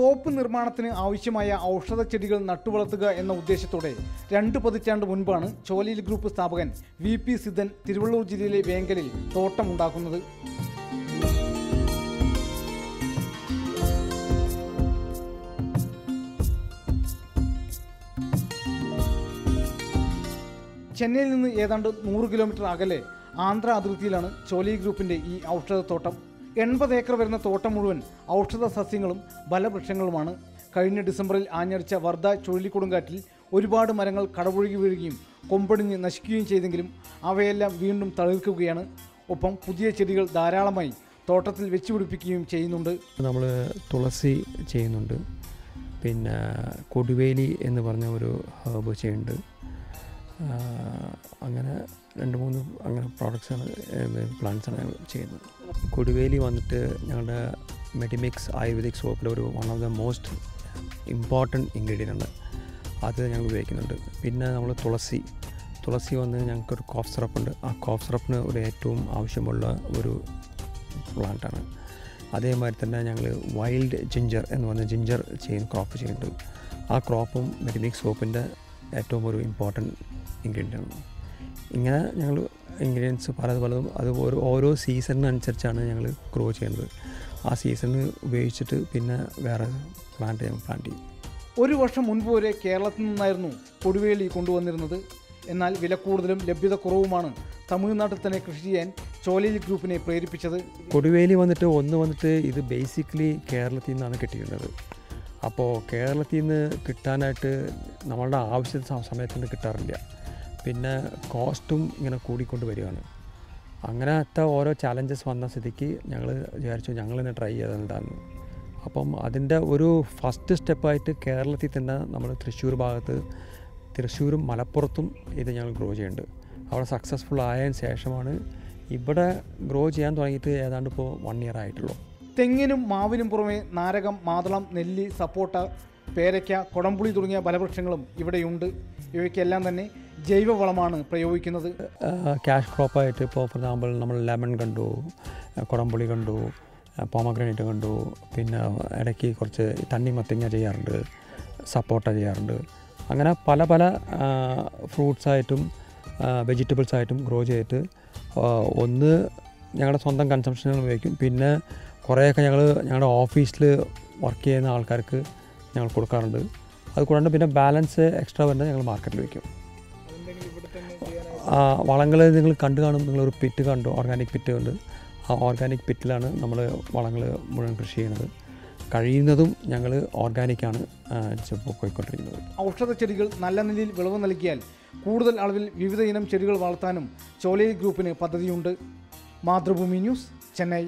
Soap നിർമ്മാണത്തിന് ആവശ്യമായ ഔഷധ ചെടികൾ നട്ടുവളർത്തുക എന്ന ഉദ്ദേശത്തോടെ രണ്ട് പതിറ്റാണ്ട് മുൻപാണ് ചോലയിൽ ഗ്രൂപ്പ് സ്ഥാപകൻ വി പി സിദ്ധൻ തിരുവള്ളൂർ ജില്ലയിലെ വേങ്കലിൽ തോട്ടമുണ്ടാക്കുന്നത്. ചെന്നൈയിൽ നിന്ന് ഏതാണ്ട് നൂറ് കിലോമീറ്റർ അകലെ ആന്ധ്ര അതിർത്തിയിലാണ് ചോലി ഗ്രൂപ്പിന്റെ ഈ ഔഷധത്തോട്ടം. എൺപത് ഏക്കർ വരുന്ന തോട്ടം മുഴുവൻ ഔഷധ സസ്യങ്ങളും ബലവൃക്ഷങ്ങളുമാണ് കഴിഞ്ഞ ഡിസംബറിൽ ആഞ്ഞടിച്ച വർദ്ധ ചുഴലിക്കൊടുങ്കാറ്റിൽ ഒരുപാട് മരങ്ങൾ കടപുഴകി വീഴുകയും കൊമ്പടിഞ്ഞ് നശിക്കുകയും ചെയ്തെങ്കിലും അവയെല്ലാം വീണ്ടും തളിർക്കുകയാണ്. ഒപ്പം പുതിയ ചെടികൾ ധാരാളമായി തോട്ടത്തിൽ വെച്ചുപിടിപ്പിക്കുകയും ചെയ്യുന്നുണ്ട്. നമ്മൾ തുളസി ചെയ്യുന്നുണ്ട്. പിന്നെ കൊടുവേലി എന്ന് പറഞ്ഞ ഒരു ഹേർബ് ചെയ്യുന്നുണ്ട്. അങ്ങനെ രണ്ട് മൂന്ന് അങ്ങനെ പ്രോഡക്റ്റ്സാണ് പ്ലാന്റ്സാണ് ചെയ്യുന്നത്. കൊടുവേലി വന്നിട്ട് ഞങ്ങളുടെ മെഡിമിക്സ് ആയുർവേദിക് സോപ്പിലെ ഒരു one of the most important ingredient ആണ്. അത് ഞങ്ങൾ ഉപയോഗിക്കുന്നുണ്ട്. പിന്നെ നമ്മൾ തുളസി. തുളസി വന്ന് ഞങ്ങൾക്കൊരു കോഫ് സിറപ്പ് ഉണ്ട്. ആ കോഫ് സിറപ്പിന് ഒരു ഏറ്റവും ആവശ്യമുള്ള ഒരു പ്ലാന്റാണ് അതേമാതിരി തന്നെ ഞങ്ങൾ വൈൽഡ് ജിഞ്ചർ എന്ന് പറഞ്ഞ ജിഞ്ചർ ചെയ്യുന്ന ക്രോപ്പ് ചെയ്യുന്നുണ്ട്. ആ ക്രോപ്പും മെഡിമിക് സോപ്പിന്റെ ഏറ്റവും ഒരു ഇമ്പോർട്ടന്റ് ഇൻഗ്രീഡിയന്റ് ആണ് ഇങ്ങനെ ഞങ്ങൾ ഇൻഗ്രീഡിയൻസ് പലത് പലതും അത് ഓരോ ഓരോ സീസണിനനുസരിച്ചാണ് ഞങ്ങൾ ഗ്രോ ചെയ്യുന്നത്. ആ സീസണിൽ ഉപയോഗിച്ചിട്ട് പിന്നെ വേറെ പ്ലാന്റ് ഞങ്ങൾ പ്ലാന്റ് ചെയ്യും. ഒരു വർഷം മുൻപ് വരെ കേരളത്തിൽ നിന്നായിരുന്നു കൊടുവേലി കൊണ്ടുവന്നിരുന്നത്. എന്നാൽ വില കൂടുതലും ലഭ്യത കുറവുമാണ് തമിഴ്നാട്ടിൽ തന്നെ കൃഷി ചെയ്യാൻ ചോലയിൽ ഗ്രൂപ്പിനെ പ്രേരിപ്പിച്ചത്. കൊടുവേലി വന്നിട്ട് ഒന്ന് വന്നിട്ട് ഇത് ബേസിക്കലി കേരളത്തിൽ നിന്നാണ് കിട്ടിയിരുന്നത്. അപ്പോൾ കേരളത്തിൽ നിന്ന് കിട്ടാനായിട്ട് നമ്മളുടെ ആവശ്യ സ- സമയത്തിന് കിട്ടാറില്ല. പിന്നെ കോസ്റ്റും ഇങ്ങനെ കൂടിക്കൊണ്ട് വരികയാണ്. അങ്ങനത്തെ ഓരോ ചാലഞ്ചസ് വന്ന സ്ഥിതിക്ക് ഞങ്ങൾ വിചാരിച്ചു ഞങ്ങൾ തന്നെ ട്രൈ ചെയ്തെന്താന്ന്. അപ്പം അതിന്റെ ഒരു ഫസ്റ്റ് സ്റ്റെപ്പായിട്ട് കേരളത്തിൽ തന്നെ നമ്മൾ തൃശ്ശൂർ ഭാഗത്ത് തൃശ്ശൂരും മലപ്പുറത്തും ഇത് ഞങ്ങൾ ഗ്രോ ചെയ്യുന്നുണ്ട്. അവിടെ സക്സസ്ഫുൾ ആയതിനു ശേഷമാണ് ഇവിടെ ഗ്രോ ചെയ്യാൻ തുടങ്ങിയിട്ട് ഏതാണ്ട് ഇപ്പോൾ വൺ ഇയർ ആയിട്ടുള്ളൂ. തെങ്ങിനും മാവിനും പുറമെ നാരകം മാതളം നെല്ലി സപ്പോട്ട പേരയ്ക്ക കൊടംപുളി തുടങ്ങിയ ഫലവൃക്ഷങ്ങളും ഇവിടെയുണ്ട്. ഇവയ്ക്കെല്ലാം തന്നെ ജൈവവളമാണ് പ്രയോഗിക്കുന്നത്. ക്യാഷ് ക്രോപ്പായിട്ട് ഇപ്പോൾ ഫോർ എക്സാമ്പിൾ നമ്മൾ ലെമൺ കണ്ടു കുടംപുളി കണ്ടു പോമഗ്രനേറ്റ് കണ്ടു പിന്നെ ഇടയ്ക്ക് കുറച്ച് തണ്ണി മത്തിങ്ങ ചെയ്യാറുണ്ട് സപ്പോട്ട ചെയ്യാറുണ്ട്. അങ്ങനെ പല പല ഫ്രൂട്ട്സായിട്ടും വെജിറ്റബിൾസ് ആയിട്ടും ഗ്രോ ചെയ്തിട്ട് ഒന്ന് ഞങ്ങളുടെ സ്വന്തം കൺസംഷനുകൾ ഉപയോഗിക്കും. പിന്നെ കുറേയൊക്കെ ഞങ്ങൾ ഞങ്ങളുടെ ഓഫീസിൽ വർക്ക് ചെയ്യുന്ന ആൾക്കാർക്ക് ഞങ്ങൾ കൊടുക്കാറുണ്ട്. അത് കൂടാണ്ട് പിന്നെ ബാലൻസ് എക്സ്ട്രാ വരുന്നത് ഞങ്ങൾ മാർക്കറ്റിൽ വയ്ക്കും വളങ്ങൾ നിങ്ങൾ കണ്ടു കാണും. നിങ്ങളൊരു പിറ്റ് കണ്ടു ഓർഗാനിക് പിറ്റ് ഉണ്ട്. ആ ഓർഗാനിക് പിറ്റിലാണ് നമ്മൾ വളങ്ങൾ മുഴുവൻ കൃഷി ചെയ്യുന്നത്. കഴിയുന്നതും ഞങ്ങൾ ഓർഗാനിക്കാണ് പോയിക്കൊണ്ടിരിക്കുന്നത്. ഔഷധ ചെടികൾ നല്ല നിലയിൽ വിളവ് നൽകിയാൽ കൂടുതൽ അളവിൽ വിവിധ ഇനം ചെടികൾ വളർത്താനും ചോലയിൽ ഗ്രൂപ്പിന് പദ്ധതിയുണ്ട്. മാതൃഭൂമി ന്യൂസ് ചെന്നൈ.